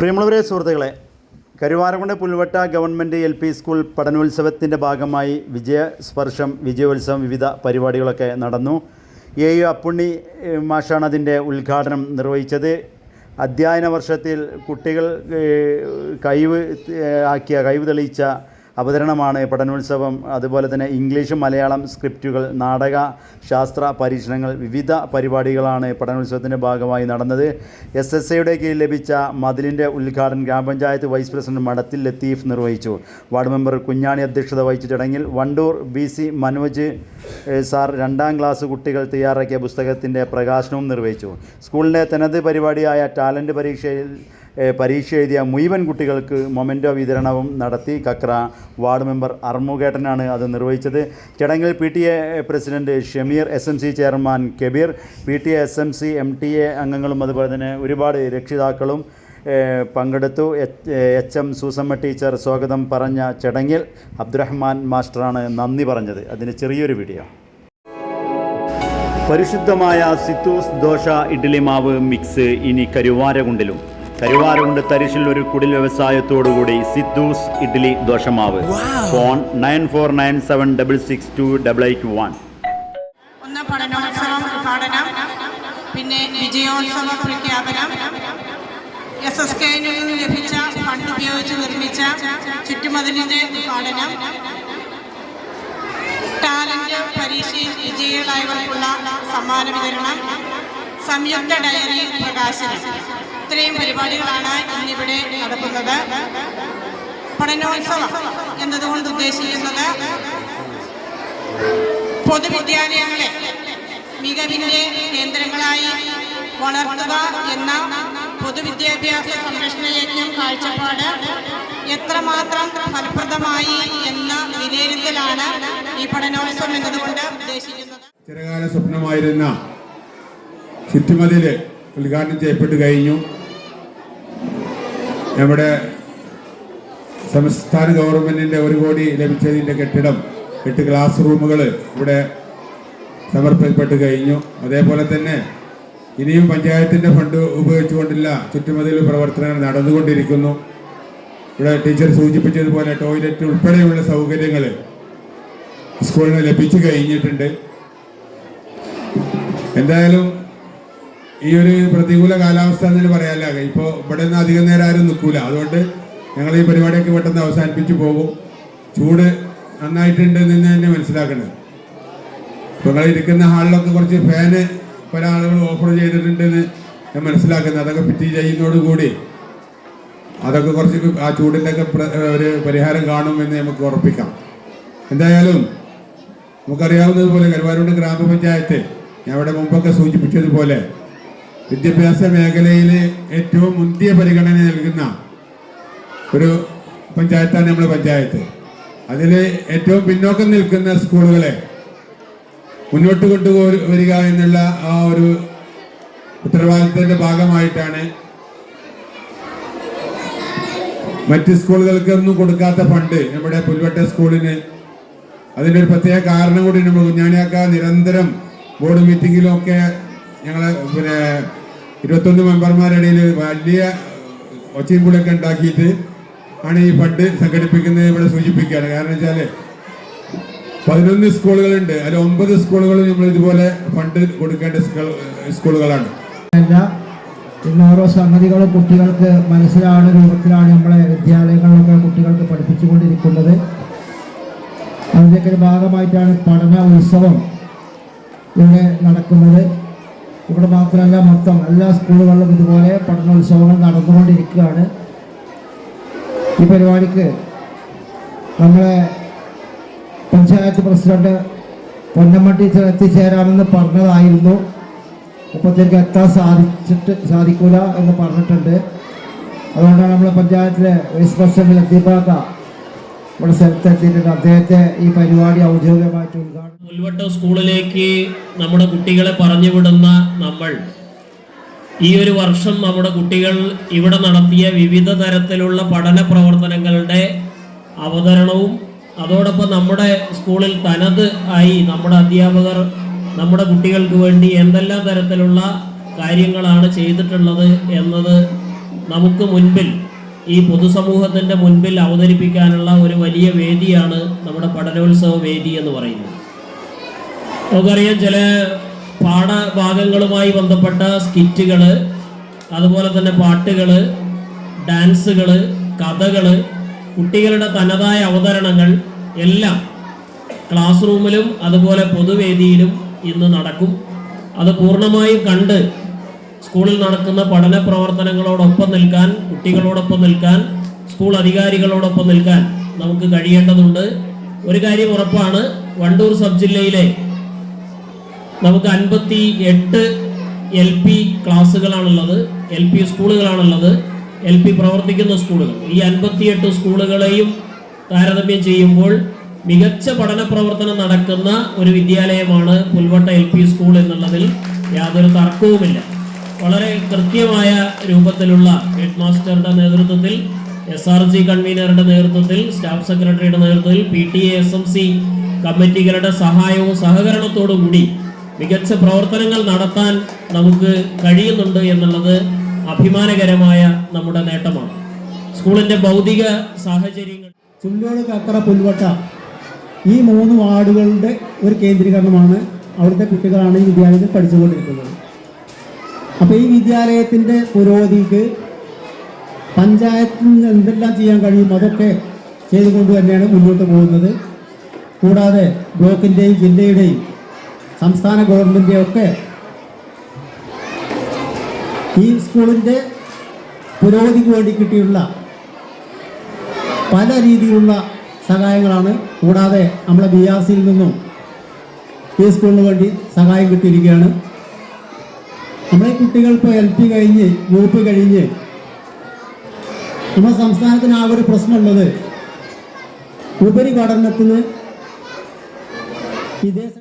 പ്രിയമുള്ളവരെ സുഹൃത്തുക്കളെ Karuvarakundu Pulvetta government L P school പഠനോത്സവത്തിന്റെ ഭാഗമായി വിജയസ്പർശം വിജയോത്സവം വിവിധ പരിപാടികളൊക്കെ നടന്നു. എ യു അപ്പുണ്ണി മാഷാണ് അതിന്റെ ഉദ്ഘാടനം നിർവഹിച്ചത്. അധ്യയന വർഷത്തിൽ കുട്ടികൾ കഴിവ് ആക്കിയ കഴിവ് തെളിയിച്ച അവതരണമാണ് പഠനോത്സവം. അതുപോലെ തന്നെ ഇംഗ്ലീഷ് മലയാളം സ്ക്രിപ്റ്റുകൾ നാടക ശാസ്ത്ര പരീക്ഷണങ്ങൾ വിവിധ പരിപാടികളാണ് പഠനോത്സവത്തിന്റെ ഭാഗമായി നടന്നത്. എസ് എസ് ഐയുടെ കീഴിൽ ലഭിച്ച മതിലിന്റെ ഉദ്ഘാടനം ഗ്രാമപഞ്ചായത്ത് വൈസ് പ്രസിഡന്റ് മടത്തിൽ ലത്തീഫ് നിർവഹിച്ചു. വാർഡ് മെമ്പർ കുഞ്ഞാണി അധ്യക്ഷത വഹിച്ച ചടങ്ങിൽ Wandoor B C Manoj sir രണ്ടാം ക്ലാസ് കുട്ടികൾ തയ്യാറാക്കിയ പുസ്തകത്തിന്റെ പ്രകാശനവും നിർവഹിച്ചു. സ്കൂളിന്റെ തനത് പരിപാടിയായ ടാലന്റ് പരീക്ഷയിൽ പരീക്ഷ എഴുതിയ മുഴുവൻ കുട്ടികൾക്ക് മൊമെന്റോ വിതരണവും നടത്തി. കക്ര വാർഡ് മെമ്പർ അർമുകേട്ടനാണ് അത് നിർവഹിച്ചത്. ചടങ്ങിൽ P T A president Shameer S M C chairman Kabeer P T A S M C M T A അംഗങ്ങളും അതുപോലെ തന്നെ ഒരുപാട് രക്ഷിതാക്കളും പങ്കെടുത്തു. എച്ച് എം സൂസമ്മ ടീച്ചർ സ്വാഗതം പറഞ്ഞ ചടങ്ങിൽ അബ്ദുറഹ്മാൻ മാസ്റ്ററാണ് നന്ദി പറഞ്ഞത്. അതിന് ചെറിയൊരു വീഡിയോ. പരിശുദ്ധമായ സിത്തൂസ് ദോശ ഇഡ്ഡലി മാവ് മിക്സ് ഇനി കരുവാരകുണ്ടിലും. കരുവാരകുണ്ട് തരിശിൽ ഒരു കുടിൽ വ്യവസായത്തോടുകൂടി. സിദ്ധൂസ് ഇഡ്ഡലി ദോശമാവ്. Phone nine four nine seven double six two double eight one. ഒന്ന് പഠനോത്സവം ഉദ്ഘാടനം. പിന്നെ വിജയോത്സവ പ്രഖ്യാപനം. എസ് എസ് കെ നിന്ന് ലഭിച്ച ഫണ്ട് ഉപയോഗിച്ച് നിർമ്മിച്ച ചുറ്റുമതിലിന്റെ ഉദ്ഘാടനം. ടാലന്റ് പരീക്ഷയിൽ വിജയികളായവർക്കുള്ള സമ്മാന വിതരണം. സംയുക്ത ഡയറി പ്രകാശനം. ഇത്രയും പരിപാടികളാണ് ഇന്നിവിടെ നടക്കുന്നത്. പഠനോത്സവം എന്നതുകൊണ്ട് ഉദ്ദേശിക്കുന്നത് പൊതുവിദ്യാലയങ്ങളെ മികവിന്റെ കേന്ദ്രങ്ങളായി വളർത്തുക എന്ന പൊതുവിദ്യാഭ്യാസ സംരക്ഷണ യജ്ഞം കാഴ്ചപ്പാട് എത്രമാത്രം ഫലപ്രദമായി എന്ന വിലയിരുത്തലാണ് ഈ പഠനോത്സവം എന്നതുകൊണ്ട് ഉദ്ദേശിക്കുന്നത്. ചിരകാല സ്വപ്നമായിരുന്ന ചുറ്റുമതിൽ ഉദ്ഘാടനം ചെയ്യപ്പെട്ട് കഴിഞ്ഞു. നമ്മുടെ സംസ്ഥാന ഗവൺമെന്റിന്റെ ഒരു കോടി ലഭിച്ചതിന്റെ കെട്ടിടം എട്ട് ക്ലാസ് റൂമുകൾ ഇവിടെ സമർപ്പിക്കപ്പെട്ട് കഴിഞ്ഞു. അതേപോലെ തന്നെ ഇനിയും പഞ്ചായത്തിന്റെ ഫണ്ട് ഉപയോഗിച്ചുകൊണ്ടില്ല ചുറ്റുമതിൽ പ്രവർത്തനങ്ങൾ നടന്നുകൊണ്ടിരിക്കുന്നു. ഇവിടെ ടീച്ചർ സൂചിപ്പിച്ചതുപോലെ ടോയ്ലറ്റ് ഉൾപ്പെടെയുള്ള സൗകര്യങ്ങൾ സ്കൂളിന് ലഭിച്ചു കഴിഞ്ഞിട്ടുണ്ട്. എന്തായാലും ഈ ഒരു പ്രതികൂല കാലാവസ്ഥ എന്ന് പറയാല്ല ഇപ്പോൾ ഇവിടെ നിന്ന് അധികം നേരം ആരും നിൽക്കൂല. അതുകൊണ്ട് ഞങ്ങൾ ഈ പരിപാടിയൊക്കെ പെട്ടെന്ന് അവസാനിപ്പിച്ചു പോകും. ചൂട് നന്നായിട്ടുണ്ട് എന്ന് തന്നെ മനസ്സിലാക്കണം ഇപ്പോൾ നിങ്ങൾ ഇരിക്കുന്ന ഹാളിലൊക്കെ കുറച്ച് ഫാന് പല ആളുകൾ ഓഫർ ചെയ്തിട്ടുണ്ടെന്ന് ഞാൻ മനസ്സിലാക്കുന്നത് അതൊക്കെ ഫിറ്റ് ചെയ്യുന്നതോടുകൂടി അതൊക്കെ കുറച്ച് ആ ചൂടിന്റെ ഒക്കെ പ്ര- ഒരു പരിഹാരം കാണുമെന്ന് നമുക്ക് ഉറപ്പിക്കാം. എന്തായാലും നമുക്കറിയാവുന്നതുപോലെ കരുവാരൂർ ഗ്രാമപഞ്ചായത്ത് ഞാൻ അവിടെ മുമ്പൊക്കെ സൂചിപ്പിച്ചതുപോലെ വിദ്യാഭ്യാസ മേഖലയിലെ ഏറ്റവും മുന്തിയ പരിഗണന നൽകുന്ന ഒരു പഞ്ചായത്താണ് നമ്മുടെ പഞ്ചായത്ത്. അതിൽ ഏറ്റവും പിന്നോക്കം നിൽക്കുന്ന സ്കൂളുകളെ മുന്നോട്ട് കൊണ്ടുപോ- വരിക എന്നുള്ള ആ ഒരു ഉത്തരവാദിത്തത്തിന്റെ ഭാഗമായിട്ടാണ് മറ്റ് സ്കൂളുകൾക്കൊന്നും കൊടുക്കാത്ത ഫണ്ട് നമ്മുടെ പുൽവട്ട സ്കൂളിന്. അതിന്റെ ഒരു പ്രത്യേക കാരണം കൂടി നമ്മൾ കുഞ്ഞാണിയാക്ക നിരന്തരം ബോർഡ് മീറ്റിങ്ങിലും ഒക്കെ ഞങ്ങൾ പിന്നെ ഇരുപത്തൊന്ന് മെമ്പർമാരുടെ ഇടയിൽ വലിയ ഒച്ചയും കൂടെയൊക്കെ ഉണ്ടാക്കിയിട്ട് ആണ് ഈ ഫണ്ട് സംഘടിപ്പിക്കുന്നത് ഇവിടെ സൂചിപ്പിക്കുകയാണ്. കാരണം വെച്ചാൽ പതിനൊന്ന് സ്കൂളുകളുണ്ട്. അതിൽ ഒമ്പത് സ്കൂളുകളും നമ്മൾ ഇതുപോലെ ഫണ്ട് കൊടുക്കേണ്ട സ്കൂളുകളാണ്. ഇന്ന് ഓരോ സംഗതികളും കുട്ടികൾക്ക് മനസ്സിലാണ് രൂപത്തിലാണ് നമ്മളെ വിദ്യാലയങ്ങളിലൊക്കെ കുട്ടികൾക്ക് പഠിപ്പിച്ചുകൊണ്ടിരിക്കുന്നത്. അതിന്റെയൊക്കെ ഭാഗമായിട്ടാണ് പഠന ഉത്സവം ഇവിടെ നടക്കുന്നത്. ഇവിടെ മാത്രമല്ല മൊത്തം എല്ലാ സ്കൂളുകളിലും ഇതുപോലെ പഠനോത്സവങ്ങൾ നടന്നുകൊണ്ടിരിക്കുകയാണ്. ഈ പരിപാടിക്ക് നമ്മളെ പഞ്ചായത്ത് പ്രസിഡന്റ് പൊന്നമ്മ ടീച്ചർ എത്തിച്ചേരാമെന്ന് പറഞ്ഞതായിരുന്നു. മുപ്പത്തേക്ക് എത്താൻ സാധിച്ചിട്ട് സാധിക്കൂല എന്ന് പറഞ്ഞിട്ടുണ്ട്. അതുകൊണ്ടാണ് നമ്മളെ പഞ്ചായത്തിലെ വൈസ് പ്രസിഡന്റ് ലത്തീഫാക്ക ഇവിടെ സ്ഥലത്തെത്തിയിട്ടുണ്ട്. അദ്ദേഹത്തെ ഈ പരിപാടി ഔദ്യോഗികമായിട്ട് ഉദ്ഘാടനം മുൽവട്ടം സ്കൂളിലേക്ക് നമ്മുടെ കുട്ടികളെ പറഞ്ഞു വിടുന്ന നമ്മൾ. ഈ ഒരു വർഷം നമ്മുടെ കുട്ടികൾ ഇവിടെ നടത്തിയ വിവിധ തരത്തിലുള്ള പഠന പ്രവർത്തനങ്ങളുടെ അവതരണവും അതോടൊപ്പം നമ്മുടെ സ്കൂളിൽ തനത് ആയി നമ്മുടെ അധ്യാപകർ നമ്മുടെ കുട്ടികൾക്ക് വേണ്ടി എന്തെല്ലാം തരത്തിലുള്ള കാര്യങ്ങളാണ് ചെയ്തിട്ടുള്ളത് എന്നത് നമുക്ക് മുൻപിൽ ഈ പൊതുസമൂഹത്തിന്റെ മുൻപിൽ അവതരിപ്പിക്കാനുള്ള ഒരു വലിയ വേദിയാണ് നമ്മുടെ പഠനോത്സവ വേദി എന്ന് പറയുന്നത്. നമുക്കറിയാം ചില പാഠഭാഗങ്ങളുമായി ബന്ധപ്പെട്ട സ്കിറ്റുകൾ അതുപോലെ തന്നെ പാട്ടുകൾ ഡാൻസുകൾ കഥകൾ കുട്ടികളുടെ തനതായ അവതരണങ്ങൾ എല്ലാം ക്ലാസ് റൂമിലും അതുപോലെ പൊതുവേദിയിലും ഇന്ന് നടക്കും. അത് പൂർണമായും കണ്ട് സ്കൂളിൽ നടക്കുന്ന പഠന പ്രവർത്തനങ്ങളോടൊപ്പം നിൽക്കാൻ കുട്ടികളോടൊപ്പം നിൽക്കാൻ സ്കൂൾ അധികാരികളോടൊപ്പം നിൽക്കാൻ നമുക്ക് കഴിയേണ്ടതുണ്ട്. ഒരു കാര്യം ഉറപ്പാണ് വണ്ടൂർ സബ് ജില്ലയിലെ നമുക്ക് അൻപത്തി എട്ട് എൽ പി ക്ലാസ്സുകളാണുള്ളത് എൽ പി സ്കൂളുകളാണുള്ളത് എൽ പി പ്രവർത്തിക്കുന്ന സ്കൂളുകൾ. ഈ അൻപത്തിയെട്ട് സ്കൂളുകളെയും താരതമ്യം ചെയ്യുമ്പോൾ മികച്ച പഠന പ്രവർത്തനം നടക്കുന്ന ഒരു വിദ്യാലയമാണ് പുൽവട്ട എൽ പി സ്കൂൾ എന്നുള്ളതിൽ യാതൊരു തർക്കവുമില്ല. വളരെ കൃത്യമായ രൂപത്തിലുള്ള ഹെഡ് മാസ്റ്ററുടെ നേതൃത്വത്തിൽ എസ് ആർ ജി കൺവീനറുടെ നേതൃത്വത്തിൽ സ്റ്റാഫ് സെക്രട്ടറിയുടെ നേതൃത്വത്തിൽ P T A S M C കമ്മിറ്റികളുടെ സഹായവും സഹകരണത്തോടു കൂടി മികച്ച പ്രവർത്തനങ്ങൾ നടത്താൻ നമുക്ക് കഴിയുന്നുണ്ട് എന്നുള്ളത് അഭിമാനകരമായ നമ്മുടെ നേട്ടമാണ്. സ്കൂളിന്റെ ഭൗതിക സാഹചര്യങ്ങൾ ചുള്ളോട് കക്കറ പുൽവട്ട ഈ മൂന്ന് വാർഡുകളുടെ ഒരു കേന്ദ്രീകരണമാണ് അവിടുത്തെ കുട്ടികളാണ് ഈ വിദ്യാലയത്തിൽ പഠിച്ചുകൊണ്ടിരിക്കുന്നത്. അപ്പോൾ ഈ വിദ്യാലയത്തിന്റെ പുരോഗതിക്ക് പഞ്ചായത്തിൽ നിന്ന് എന്തെല്ലാം ചെയ്യാൻ കഴിയും അതൊക്കെ ചെയ്തുകൊണ്ട് തന്നെയാണ് മുന്നോട്ട് പോകുന്നത്. കൂടാതെ ബ്ലോക്കിന്റെയും ജില്ലയുടെയും സംസ്ഥാന ഗവൺമെന്റിന്റെയും ഒക്കെ ഈ സ്കൂളിന്റെ പുരോഗതിക്ക് വേണ്ടി കിട്ടിയുള്ള പല രീതിയിലുള്ള സഹായങ്ങളാണ്. കൂടാതെ നമ്മളെ ബി ആർ സിയിൽ നിന്നും ഈ സ്കൂളിന് വേണ്ടി സഹായം കിട്ടിയിരിക്കുകയാണ്. കുട്ടികൾ ഇപ്പോൾ എൽ പി കഴിഞ്ഞ് യു പി കഴിഞ്ഞ്. നമ്മുടെ സംസ്ഥാനത്തിന് ആ ഒരു പ്രശ്നമുള്ളത് ഉപരിപഠനത്തിന് വിദേശ